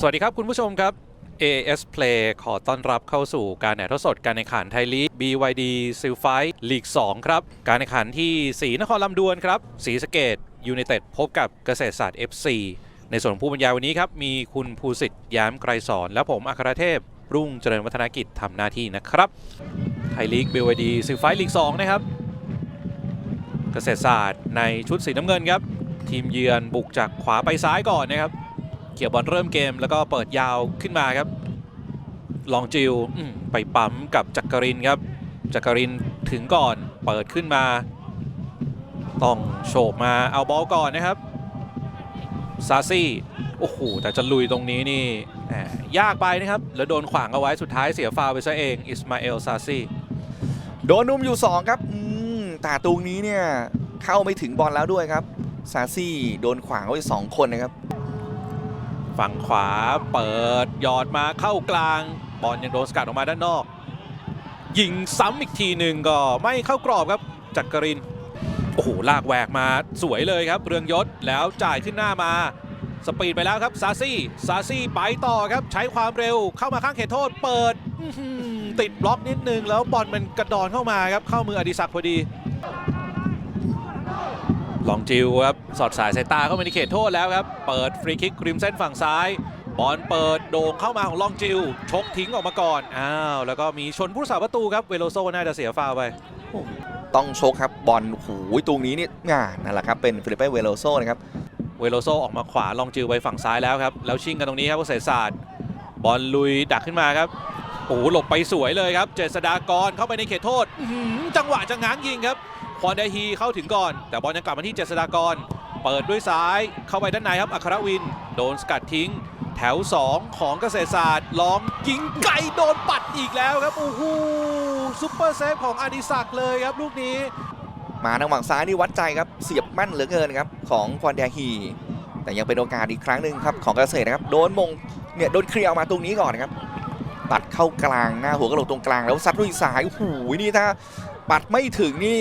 สวัสดีครับคุณผู้ชมครับ AS Play ขอต้อนรับเข้าสู่การแข่งขันสดการแข่งขันไทยลีก BYD s i l f i ลีก 2 ครับ การแข่งขันที่สีนครลำดวนครับสีสเกตยูไนเต็ดพบกับเกษตรศาสตร์ FC ในส่วนของผู้บรรยายวันนี้ครับ มีคุณภูสิทธิ์ย้มไกรสอน และผมอัครเทพ รุ่งเจริญวัฒนกิจทำหน้าที่นะครับ ไทยลีก BYD s i l f i ลีก 2 นะครับ เกษตรศาสตร์ในชุดสีน้ำเงินครับ ทีมเยือนบุกจากขวาไปซ้ายก่อนนะครับ เกี่ยวบอลเริ่มเกมแล้วก็เปิดยาวขึ้นมาครับ ลองจิวไปปั๊มกับจักรินครับ จักรินถึงก่อนเปิดขึ้นมา ต้องโฉบมาเอาบอลก่อนนะครับซาซี่โอ้โหแต่จะลุยตรงนี้นี่ยากไปนะครับ แล้วโดนขวางเอาไว้สุดท้ายเสียฟาวไปซะเอง อิสมาเอลซาซี่โดนนุ่มอยู่ 2 ครับแต่ตรงนี้เนี่ย เข้าไม่ถึงบอลแล้วด้วยครับ ซาซี่โดนขวางเอาไว้สองคนนะครับ ฝั่งขวาเปิดหยอดมาเข้ากลาง บอลยังโดนสกัดออกมาด้านนอก ยิงซ้ำอีกทีหนึ่งก็ไม่เข้ากรอบครับจักรินโอ้โหลากแหวกมาสวยเลยครับ เรืองยศแล้วจ่ายขึ้นหน้ามา สปีดไปแล้วครับซาซี่ซาซี่ไปต่อครับใช้ความเร็วเข้ามาข้างเขตโทษ เปิดติดบล็อกนิดนึงแล้วบอลมันกระดอนเข้ามาครับเข้ามืออดิศักดิ์พอดี ลองจิวครับสอดสายสายตาเข้ามาในเขตโทษแล้วครับ เปิดฟรีคิกริมเส้นฝั่งซ้าย บอลเปิดโด่งเข้ามาของลองจิว ชกทิ้งออกมาก่อน อ้าว แล้วก็มีชนผู้รักษาประตูครับ เวโลโซน่าจะเสียฟาวล์ไป ต้องชกครับบอลหูยตรงนี้นี่งานนั่นแหละครับ เป็นฟิลิปเป้เวโลโซนะครับ เวโลโซออกมาขวาลองจิวไปฝั่งซ้ายแล้วครับ แล้วชิงกันตรงนี้ครับเกษตรศาสตร์บอลลุยดักขึ้นมาครับโอ้โหหลบไปสวยเลยครับ เจษฎากรเข้าไปในเขตโทษอื้อหือจังหวะจะง้างยิงครับ ควอนไดฮีเข้าถึงก่อน แต่บอลยังกลับมาที่เจษฎากร เปิดด้วยซ้ายเข้าไปด้านในครับอัครวิน โดนสกัดทิ้ง แถว 2 ของเกษตรศาสตร์ลองยิงไกลโดนปัดอีกแล้วครับโอ้โหซุปเปอร์เซฟของอดิศักดิ์เลยครับลูกนี้ มาทางฝั่งซ้ายนี่วัดใจครับเสียบแม่นเหลือเกินครับของควอนแดฮีแต่ยังเป็นโอกาสอีกครั้งหนึ่งครับของเกษตรนะครับโดนมงเนี่ยโดนเคลียร์ออกมาตรงนี้ก่อนนะครับปัดเข้ากลางหน้าหัวกระโหลกตรงกลางแล้วซัดด้วยซ้ายโอ้โหนี่ถ้าปัดไม่ถึงนี่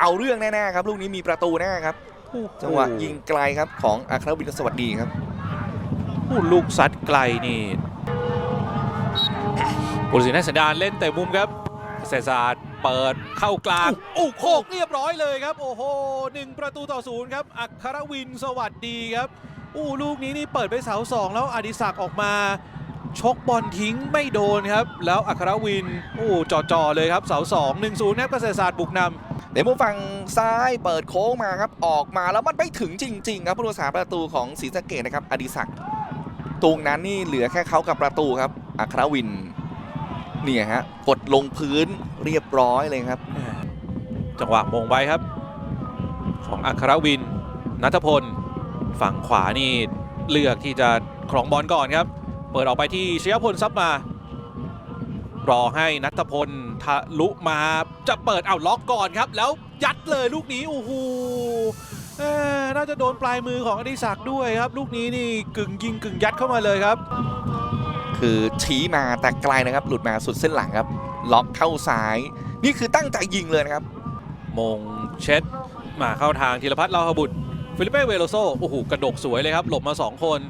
เอาเรื่องแน่ๆครับ ลูกนี้มีประตูแน่ครับจังหวะยิงไกลครับของอัครวินสวัสดีครับโอ้ลูกซัดไกลนี่ปุรสินให้สัญญาณเล่นแต่มุมครับเกษตรศาสตร์เปิดเข้ากลางโอ้โคกเรียบร้อยเลยครับ โอ้โหหนึ่งประตูต่อศูนย์ครับอัครวินสวัสดีครับอู้ลูกนี้นี่เปิดไปเสาสองแล้วอดิศักดิ์ออกมาชกบอลทิ้งไม่โดนครับ แล้วอัครวินโอ้จ่อๆเลยครับเสาสองหนึ่งศูนย์ครับเกษตรศาสตร์บุกนำ ในมุมฝั่งซ้ายเปิดโค้งมาครับ ออกมาแล้วมันไม่ถึงจริง ๆ ครับผู้รักษาประตูของศรีสะเกดนะครับ อดิศักดิ์ตรงนั้นนี่เหลือแค่เขากับประตูครับอัครวินเนี่ยฮะกดลงพื้นเรียบร้อยเลยครับ จังหวะมงไว้ครับ ของอัครวินนัทพล ฝั่งขวานี่เลือกที่จะครองบอลก่อนครับ เปิดออกไปที่ชยพลซับมา รอให้นัทพลทะลุมาจะเปิดเอาล็อกก่อนครับ แล้วยัดเลยลูกนี้โอ้โหเอ้อน่าจะโดนปลายมือของอดิศักดิ์ด้วยครับ ลูกนี้นี่กึ่งยิงกึ่งยัดเข้ามาเลยครับ คือชี้มาแต่ไกลนะครับ หลุดมาสุดเส้นหลังครับ ล็อกเข้าซ้าย นี่คือตั้งใจยิงเลยนะครับ มงเช็ดมาเข้าทางธีรพัฒน์ลาวหบุตรฟิลิปเป้เวโลโซโอ้โหกระดกสวยเลยครับ หลบมา 2 คน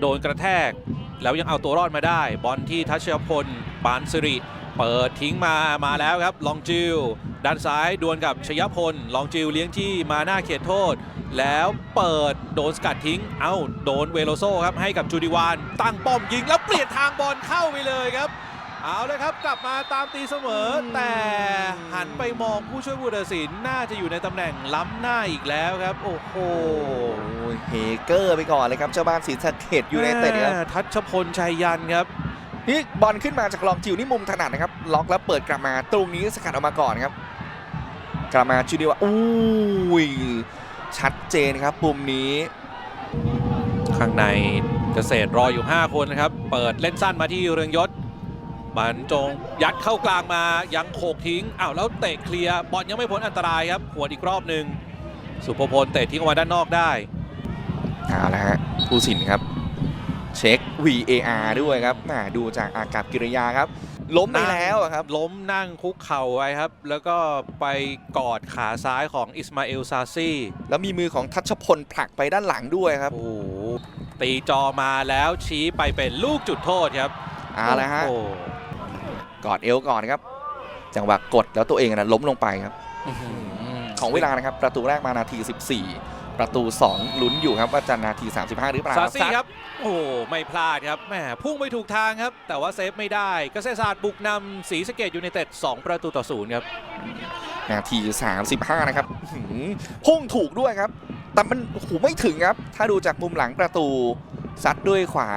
โดนกระแทก แล้วยังเอาตัวรอดมาได้ บอลที่ทัชพล ปานสิริ เปิดทิ้งมามาแล้วครับ ลองจิวด้านซ้ายดวลกับชยพล ลองจิวเลี้ยงที่มาหน้าเขตโทษ แล้วเปิดโดนสกัดทิ้ง เอ้า โดนเวโลโซครับ ให้กับจูดิวาน ตั้งป้อมยิงแล้วเปลี่ยนทางบอลเข้าไปเลยครับเอาเลยครับ กลับมาตามตีเสมอ แต่หันไปมองผู้ช่วยผู้ตัดสินน่าจะอยู่ในตำแหน่งล้ำหน้าอีกแล้วครับ โอ้โหโอ้ยเฮเกอร์ไปก่อนเลยครับเจ้าบ้านศรีสะเกดยูไนเต็ดครับแม่ทัชพลชัยยันครับ นี่บอลขึ้นมาจากลองจิวนี่มุมถนัดนะครับ ล็อกแล้วเปิดกลับมาตรงนี้สกัดออกมาก่อนครับ กลับมาจูเดียวอุ้ยชัดเจนครับปุ่มนี้ ข้างในเกษตรรออยู่ 5 คนนะครับ เปิดเล่นสั้นมาที่เรืองยศบรรจงยัดเข้ากลางมายังโขกทิ้งอ้าวแล้วเตะเคลียร์บอลยังไม่พ้นอันตรายครับหวดอีกรอบหนึ่งสุภพลเตะทิ้งออกมาด้านนอกได้เอาละฮะผู้สินครับ เช็ค VAR ด้วยครับแหมดูจากอากับกิริยาครับ ล้มไปแล้วอะครับ ล้มนั่งคุกเข่าไว้ครับ แล้วก็ไปกอดขาซ้ายของอิสมาเอลซาซี่แล้วมีมือของทัชพลผลักไปด้านหลังด้วยครับ โอ้โหตีจอมาแล้วชี้ไปเป็นลูกจุดโทษครับเอาละฮะโอ้กอดเอวก่อนนะครับ จังหวะกดแล้วตัวเองนะล้มลงไปครับอื้อหือของเวลานะครับ ประตูแรกมานาที 14 ประตู 2 ลุ้นอยู่ครับว่าจะนาที 35 หรือเปล่าซาซี่ครับ โอ้ไม่พลาดครับแหมพุ่งไปถูกทางครับ แต่ว่าเซฟไม่ได้เกษตรศาสตร์บุกนำศรีสะเกดยูไนเต็ด2ประตูต่อศูนย์ครับ นาที 35 นะครับอื้อหือพุ่งถูกด้วยครับ แต่มันโอ้โหไม่ถึงครับ ถ้าดูจากมุมหลังประตูซัดด้วยขวา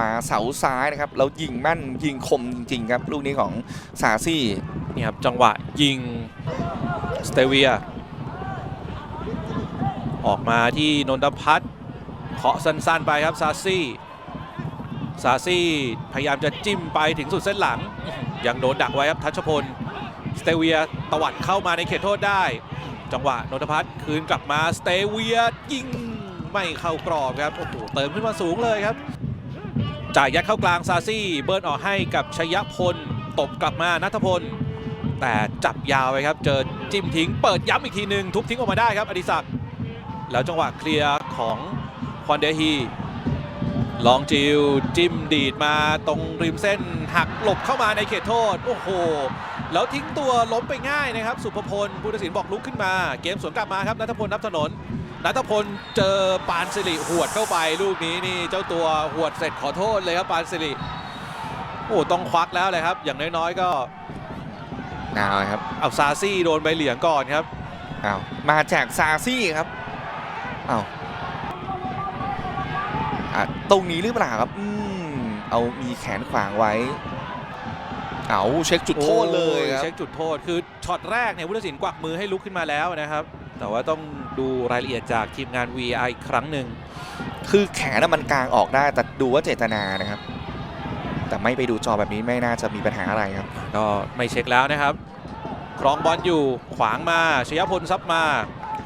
มาเสาซ้ายนะครับแล้วยิงแม่นยิงคมจริงๆครับ ลูกนี้ของซาซี่นี่ครับจังหวะยิงสเตเวีย ออกมาที่นนทพัฒน์เคาะสั้นๆไปครับซาซี่ซาซี่พยายามจะจิ้มไปถึงสุดเส้นหลัง ยังโดนดักไว้ครับทัชพล สเตเวียตวัดเข้ามาในเขตโทษได้ จังหวะนนทพัฒน์คืนกลับมาสเตเวียยิงไม่เข้ากรอบครับโอ้โหเติมขึ้นมาสูงเลยครับจ่ายยัดเข้ากลางซาซี่เบิร์นออกให้กับชยพลตบกลับมานัทพล แต่จับยาวไปครับ เจอจิ้มทิ้งเปิดย้ำอีกทีหนึ่งทุบทิ้งออกมาได้ครับอดิศักดิ์ แล้วจังหวะเคลียร์ของควอนเดฮีลองจิวจิ้มดีดมาตรงริมเส้นหักหลบเข้ามาในเขตโทษ โอ้โห แล้วทิ้งตัวล้มไปง่ายนะครับ สุภพลผู้ตัดสินบอกลุกขึ้นมา เกมสวนกลับมาครับนัทพลนับถนนนัทพลเจอปานสิริหวดเข้าไปลูกนี้นี่เจ้าตัวหวดเสร็จขอโทษเลยครับปานสิริโอ้ต้องควักแล้วเลยครับ อย่างน้อยๆก็เอาครับเอาซาซี่โดนใบเหลืองก่อนครับเอามาจากซาซี่ครับเอาอะตรงนี้หรือเปล่าครับ อืม เอามีแขนขวางไว้ เอาเช็คจุดโทษเลยครับ เช็คจุดโทษ คือช็อตแรกเนี่ยผู้ตัดสินกวักมือให้ลุกขึ้นมาแล้วนะครับ แต่ว่าต้องดูรายละเอียดจากทีมงาน VI อีกครั้งหนึ่ง คือแขนน่ะมันกลางออกได้ แต่ดูว่าเจตนานะครับ แต่ไม่ไปดูจอแบบนี้ไม่น่าจะมีปัญหาอะไรครับ ก็ไม่เช็คแล้วนะครับ ครองบอลอยู่ ขวางมาชยพลซับมา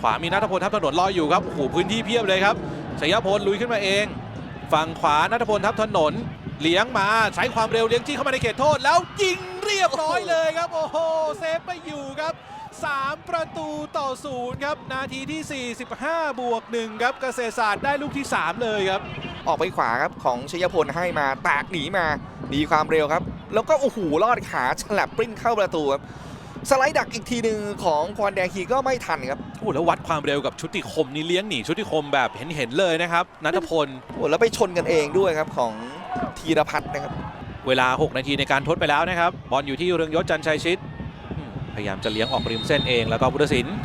ขวามีนัทพลทับถนนรอยอยู่ครับโอ้โหพื้นที่เพียบเลยครับชัยพลลุยขึ้นมาเอง ฝั่งขวานัทพลทับถนนเลี้ยงมาใช้ความเร็วเลี้ยงจี้เข้ามาในเขตโทษ แล้วยิงเรียบร้อยเลยครับ โอ้โหเซฟไปอยู่ครับ 3 ประตูต่อศูนย์ครับ นาทีที่ 45 บวก1ครับเกษตรศาสตร์ได้ลูกที่ 3 เลยครับ ออกไปขวาครับของชัยพลให้มาตากหนีมาหนีความเร็วครับ แล้วก็โอ้โหลอดขาฉลับปริ้นเข้าประตูครับ สไลด์ดักอีกทีหนึ่งของควอนแดงฮีก็ไม่ทันครับโอ้โหแล้ววัดความเร็วกับชุติคมนี่เลี้ยงหนีชุติคมแบบเห็นๆเลยนะครับนัทพลโอ้แล้วไปชนกันเองด้วยครับของธีรพัฒน์นะครับ เวลา 6 นาทีในการทดไปแล้วนะครับ บอลอยู่ที่เรืองยศจันทร์ชัยชิตอืมพยายามจะเลี้ยงออกริมเส้นเองแล้วก็พุทธศิลป์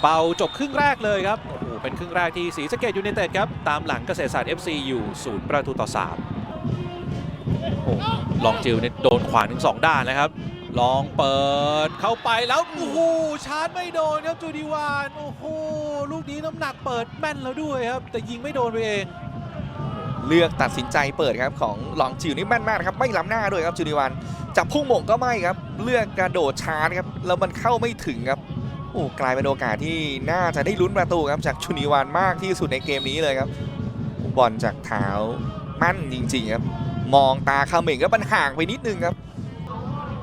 เป่าจบครึ่งแรกเลยครับโอ้โหเป็นครึ่งแรกที่ศรีสะเกดยูไนเต็ดครับตามหลังเกษตรศาสตร์ FC อยู่0ประตูต่อ3โอ้ลองจิวเนี่ยโดนขวางถึง2ด้านนะครับ ลองเปิดเข้าไปแล้วโอ้โหชาร์จไม่โดนครับจูดีวานโอ้โหลูกนี้น้ำหนักเปิดแม่นแล้วด้วยครับ แต่ยิงไม่โดนไปเองเลือกตัดสินใจเปิดครับของหลองจิวนี่แม่นมากครับไม่ล้ำหน้าด้วยครับจูนิวันจับพุ่งหม่งก็ไม่ครับ เลือกกระโดดชาร์จครับแล้วมันเข้าไม่ถึงครับโอ้กลายเป็นโอกาสที่น่าจะได้ลุ้นประตูครับจากจูนิวันมากที่สุดในเกมนี้เลยครับ บอลจากเท้ามั่นจริงๆครับมองตาเขม่งก็มันห่างไปนิดนึงครับ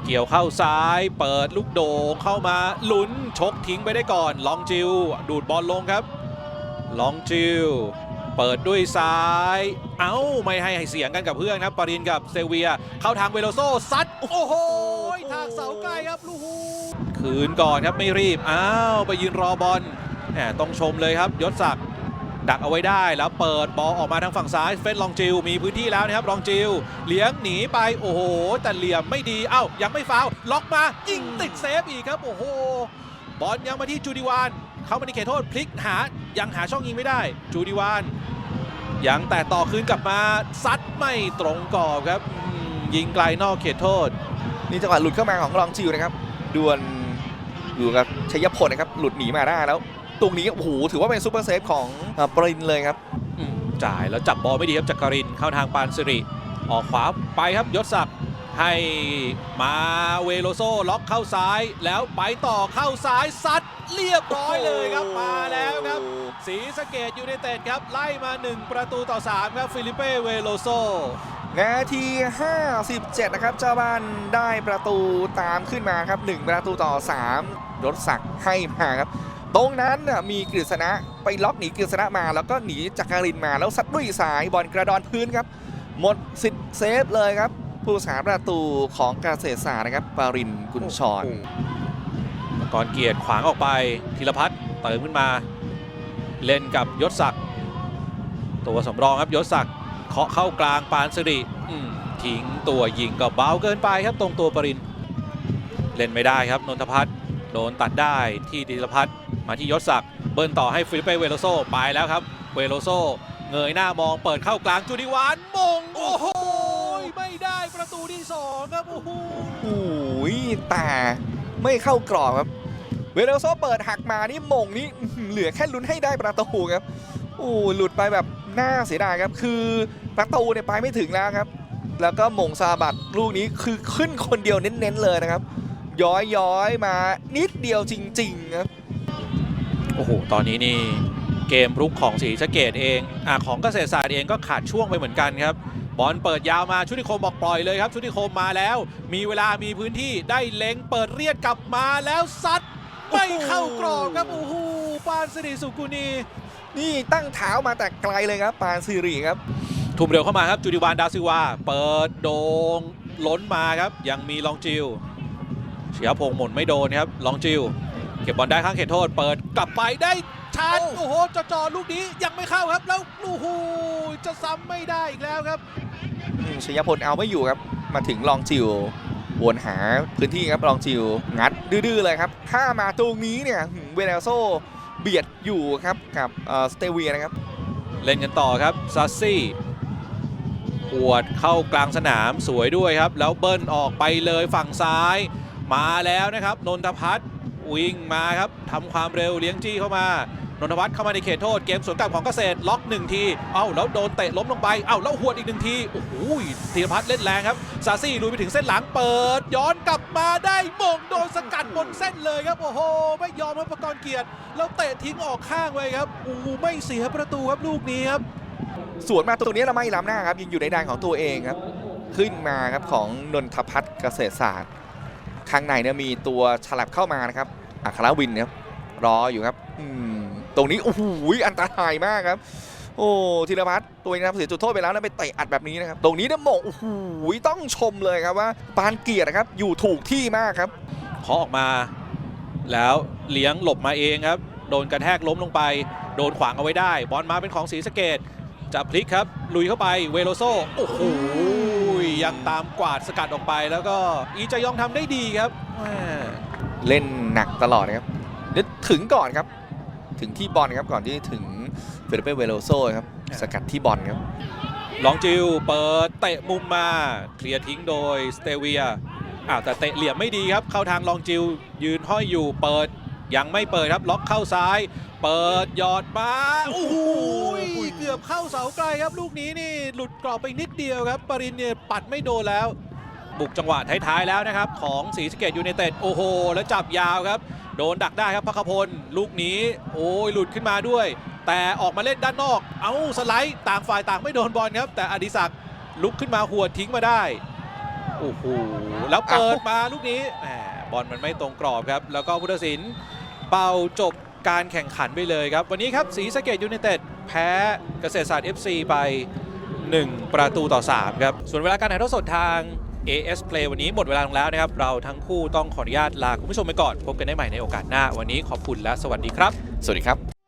เกี่ยวเข้าซ้าย เปิดลูกโด่งเข้ามาลุ้นชกทิ้งไปได้ก่อน ลองจิว ดูดบอลลงครับ ลองจิว เปิดด้วยซ้าย เอ้า ไม่ให้เสียงกันกับเพื่อนครับ ปรินกับเซเวีย เข้าทางเวโลโซซัด โอ้โห ทางเสาไกลครับลูกหูคืนก่อนครับไม่รีบ อ้าว ไปยืนรอบอลแหมต้องชมเลยครับยศศักดิ์ ดักเอาไว้ได้แล้วเปิดบอลออกมาทางฝั่งซ้ายเฟนลองจิวมีพื้นที่แล้วนะครับลองจิวเลี้ยงหนีไปโอ้โห แต่เหลี่ยมไม่ดีเอ้ายังไม่ฟาวล์ล็อกมายิงติดเซฟอีกครับโอ้โหบอลยังมาที่จูดิวาน เข้ามาในเขตโทษพลิกหายังหาช่องยิงไม่ได้ จูดิวานยังแต่ต่อคืนกลับมาซัดไม่ตรงกรอบครับยิงไกลนอกเขตโทษ นี่จังหวะหลุดเข้ามาของลองจิวนะครับดวลอยู่กับชัยพลนะครับหลุดหนีมาได้แล้ว ตรงนี้โอ้โหถือว่าเป็นซูเปอร์เซฟของเอ่อปรินเลยครับอืมจ่ายแล้วจับบอลไม่ดีครับจักรินเข้าทางปานสิริ ออกขวาไปครับยศศักดิ์ให้มาเวโลโซล็อกเข้าซ้าย แล้วไปต่อเข้าซ้ายซัดเรียบร้อยเลยครับมาแล้วครับสีสะเกตยูไนเต็ดครับ ไล่มา 1 ประตูต่อ 3 ครับ ฟิลิเป้เวโลโซนาที 57 นะครับ เจ้าบ้านได้ประตูตามขึ้นมาครับ 1 ประตูต่อ3รถศักดิ์ให้มาครับ ตรงนั้นน่ะมีกฤษณะไปล็อกหนีกฤษณะมา แล้วก็หนีจากการินมาแล้วซัดด้วยสายบอลกระดอนพื้นครับ หมดสิทธิ์เซฟเลยครับ ผู้สาประตูของเกษตรศาสตร์นะครับปารินกุญชรก่อนเกียรติขวางออกไปธีรพัฒน์เติมขึ้นมา เล่นกับยศศักดิ์ตัวสำรองครับยศศักดิ์เคาะเข้ากลางปานสิริทิ้งตัวยิงก็เบาเกินไปครับตรงตัวปรินเล่นไม่ได้ครับนนทพัฒน์โดนตัดได้ที่ธีรพัฒน์ มาที่ยศศักดิ์เบิร์นต่อให้ฟิลิปเป้เวโลโซไปแล้วครับ เวโลโซเงยหน้ามองเปิดเข้ากลางจูดิวานมงโอ้โหไม่ได้ประตูที่สองครับโอ้โหโอ้ยแต่ไม่เข้ากรอบครับ เวเลโซเปิดหักมานี่มงนี่อื้อหือเหลือแค่ลุ้นให้ได้ประตูครับโอ้หลุดไปแบบน่าเสียดายครับคือประตูเนี่ยไปไม่ถึงแล้วครับ แล้วก็มงซาบัดลูกนี้คือขึ้นคนเดียวเน้นๆเลยนะครับ ย้อยย้อยๆมานิดเดียวจริง ๆ ครับ โอ้โห ตอนนี้นี่เกมรุกของศรีสะเกดเองอะของเกษตรศาสตร์เองก็ขาดช่วงไปเหมือนกันครับ บอลเปิดยาวมาชุติโคมบอกปล่อยเลยครับ ชุติโคมมาแล้ว มีเวลามีพื้นที่ได้เล็งเปิดเรียดกลับมาแล้วซัดไม่เข้ากรอบครับโอ้โหปานสิริสุกุณีนี่ตั้งเท้ามาแต่ไกลเลยครับ ปานซิริครับ ทุ่มเร็วเข้ามาครับจูดิวานดาซิลวา เปิดโดงล้นมาครับ ยังมีลองจิวเฉียพงษ์หม่นไม่โดนครับ ลองจิว เก็บบอลได้ข้างเขตโทษ เปิดกลับไปได้ชาร์จโอ้โอ้โหจอจอลูกนี้ยังไม่เข้าครับ แล้วโอ้โหจะซ้ำไม่ได้อีกแล้วครับอืมชยพลเอาไม่อยู่ครับ มาถึงลองจิววนหาพื้นที่ครับลองจิวงัดดื้อๆเลยครับ ถ้ามาตรงนี้เนี่ยหืมเวเนโซเบียดอยู่ครับกับเอ่อสเตเวียนะครับ เล่นกันต่อครับซัสซี่หวดเข้ากลางสนามสวยด้วยครับ แล้วเบิ้ลออกไปเลยฝั่งซ้าย มาแล้วนะครับ นนทพัฒน์ วิ่งมาครับทำความเร็วเลี้ยงจี้เข้ามานนทพัฒน์เข้ามาในเขตโทษเกมสวนกลับของเกษตรล็อกหนึ่งที เอ้าแล้วโดนเตะล้มลงไป เอ้าแล้วหวดอีกหนึ่งที โอ้โหธีรพัฒน์เล่นแรงครับ ซาซี่ลุยไปถึงเส้นหลังเปิด ย้อนกลับมาได้มงโดนสกัดบนเส้นเลยครับ โอ้โห ไม่ยอมครับประกรณ์เกียรติ แล้วเตะทิ้งออกข้างไว้ครับ โอ้โหไม่เสียประตูครับลูกนี้ครับสวนมาตรงนี้เราไม่ล้ำหน้าครับยังอยู่ในแดนของตัวเองครับ ขึ้นมาครับของนนทพัฒน์เกษตรศาสตร์ ข้างในเนี่ยมีตัวฉลับเข้ามานะครับอัครวินครับรออยู่ครับตรงนี้โอ้โหอันตรายมากครับ โอ้ธีรพัฒน์ตัวเองนะครับเสียจุดโทษไปแล้วนะไปเตะอัดแบบนี้นะครับ ตรงนี้เนี่ยมองโอ้โหต้องชมเลยครับว่า ปานเกียรตินะครับอยู่ถูกที่มากครับเคาะออกมา แล้วเลี้ยงหลบมาเองครับ โดนกระแทกล้มลงไป โดนขวางเอาไว้ได้ บอลมาเป็นของศรีสะเกดจะพลิกครับ ลุยเข้าไปเวโลโซโอ้โห ยังตามกวาดสกัดออกไป แล้วก็อีจายองทำได้ดีครับแม่เล่นหนักตลอดนะครับเดี๋ยวถึงก่อนครับ ถึงที่บอลครับก่อนที่ถึงเฟเดเปเวโลโซครับสกัดที่บอลครับลองจิวเปิดเตะมุมมาเคลียร์ทิ้งโดยสเตเวียอ้าวแต่เตะเหลี่ยมไม่ดีครับ เข้าทางลองจิวยืนห้อยอยู่เปิด ยังไม่เปิดครับล็อกเข้าซ้าย เปิดหยอดมาโอ้โหเกือบเข้าเสาไกลครับลูกนี้นี่หลุดกรอบไปนิดเดียวครับ ปรินเนี่ยปัดไม่โดนแล้ว บุกจังหวะท้ายๆแล้วนะครับ ของศรีสเกดยูไนเต็ดโอ้โห แล้วจับยาวครับ โดนดักได้ครับพักพล ลูกนี้ โอ้ยหลุดขึ้นมาด้วย แต่ออกมาเล่นด้านนอก เอาสไลด์ต่างฝ่ายต่างไม่โดนบอลครับ แต่อดิศักลุกขึ้นมาหัวทิ้งมาได้โอ้โหแล้วเปิดมาลูกนี้บอลมันไม่ตรงกรอบครับ แล้วก็พุทธศิลป์ เป่าจบการแข่งขันไปเลยครับ วันนี้ครับสีสะเกดยูเนเต็ดแพ้เกษตรศาสตร์ FC ไป 1 ประตูต่อ 3 ครับ ส่วนเวลาการถ่ายทอดสดทาง AS Play วันนี้หมดเวลาลงแล้วนะครับ เราทั้งคู่ต้องขออนุญาตลาคุณผู้ชมไปก่อน พบกันได้ใหม่ในโอกาสหน้า วันนี้ขอบคุณและสวัสดีครับ สวัสดีครับ